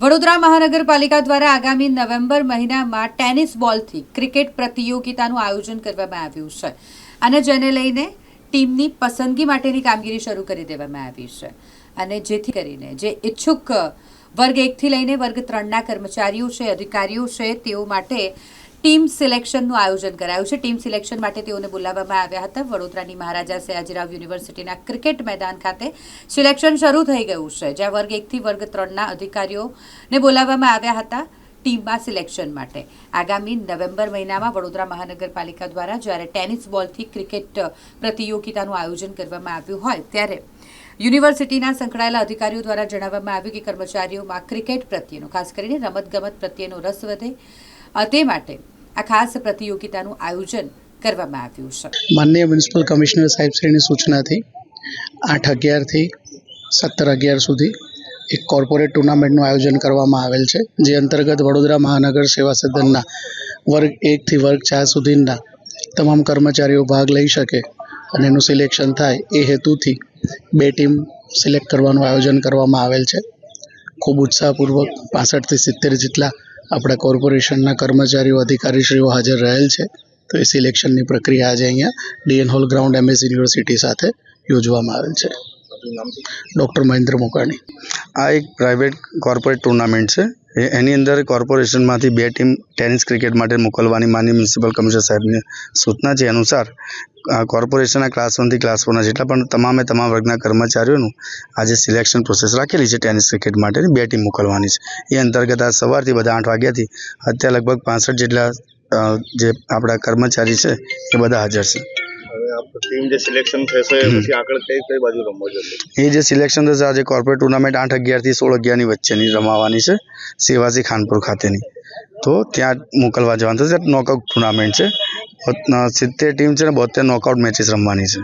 વડોદરા મહાનગરપાલિકા દ્વારા આગામી નવેમ્બર મહિનામાં ટેનિસ બોલથી ક્રિકેટ પ્રતિયોગિતાનું આયોજન કરવામાં આવ્યું છે. અને જેને લઈને ટીમની પસંદગી માટેની કામગીરી શરૂ કરી દેવામાં આવી છે. અને જેથી કરીને જે ઈચ્છુક વર્ગ એકથી લઈને વર્ગ ત્રણના કર્મચારીઓ છે, અધિકારીઓ છે, તેઓ માટે ટીમ સિલેક્શનનું આયોજન કરાયું છે. ટીમ સિલેક્શન માટે તેઓને બોલાવવામાં આવ્યા હતા. વડોદરાની મહારાજા સયાજીરાવ યુનિવર્સિટીના ક્રિકેટ મેદાન ખાતે સિલેક્શન શરૂ થઈ ગયું છે, જ્યાં વર્ગ એકથી વર્ગ ત્રણના અધિકારીઓને બોલાવવામાં આવ્યા હતા ટીમમાં સિલેક્શન માટે. આગામી નવેમ્બર મહિનામાં વડોદરા મહાનગરપાલિકા દ્વારા જ્યારે ટેનિસ બોલથી ક્રિકેટ પ્રતિયોગિતાનું આયોજન કરવામાં આવ્યું હોય, ત્યારે યુનિવર્સિટીના સંકળાયેલા અધિકારીઓ દ્વારા જણાવવામાં આવ્યું કે કર્મચારીઓમાં ક્રિકેટ પ્રત્યેનો, ખાસ કરીને રમતગમત પ્રત્યેનો રસ વધે તે માટે આ ખાસ પ્રતિયોગિતાનું આયોજન કરવામાં આવ્યું છે. માનનીય મ્યુનિસિપલ કમિશનર સાહેબ શ્રીની સૂચનાથી આઠ અગિયારથી સત્તર અગિયાર સુધી એક કોર્પોરેટ ટુર્નામેન્ટનું આયોજન કરવામાં આવેલ છે, જે અંતર્ગત વડોદરા મહાનગર સેવા સદનના વર્ગ એકથી વર્ગ ચાર સુધીના તમામ કર્મચારીઓ ભાગ લઈ શકે અને એનું સિલેક્શન થાય એ હેતુથી બે ટીમ સિલેક્ટ કરવાનું આયોજન કરવામાં આવેલ છે. ખૂબ ઉત્સાહપૂર્વક પાસઠથી સિત્તેર જેટલા આપણા કોર્પોરેશનના કર્મચારીઓ, અધિકારીશ્રીઓ હાજર રહેલ છે. તો એ સિલેક્શનની પ્રક્રિયા આજે અહીંયા DN hall ground MS university સાથે યોજવામાં આવેલ છે. ડૉક્ટર મહેન્દ્ર મોકાણી. આ એક પ્રાઇવેટ કોર્પોરેટ ટુર્નામેન્ટ છે. એની અંદર કોર્પોરેશનમાંથી બે ટીમ ટેનિસ ક્રિકેટ માટે મોકલવાની માનનીય મ્યુનિસિપલ કમિશનર સાહેબની સૂચના છે. અનુસાર, આ કોર્પોરેશનના ક્લાસ વનથી ક્લાસ ફોરના જેટલા પણ તમામે તમામ વર્ગના કર્મચારીઓનું આજે સિલેક્શન પ્રોસેસ રાખેલી છે ટેનિસ ક્રિકેટ માટેની બે ટીમ મોકલવાની છે. એ અંતર્ગત આજ સવારથી બધા આઠ વાગ્યાથી અત્યારે લગભગ પાસઠ જેટલા જે આપણા કર્મચારી છે એ બધા હાજર છે. આ ટીમ જે સિલેક્શન થશે. પછી આગળ કઈ કઈ બાજુ રમવા જશે એ જે સિલેક્શન થશે આજે કોર્પોરેટ ટુર્નામેન્ટ આઠ અગિયારથી સોળ અગિયારની વચ્ચેની રમાવાની છે સેવાસી ખાનપુર ખાતેની. તો ત્યાં મોકલવા જવાનું થશે નોકઆઉટ ટુર્નામેન્ટ છે. સિત્તેર ટીમ છે ને બોતેર નોકઆઉટ મેચીસ રમવાની છે.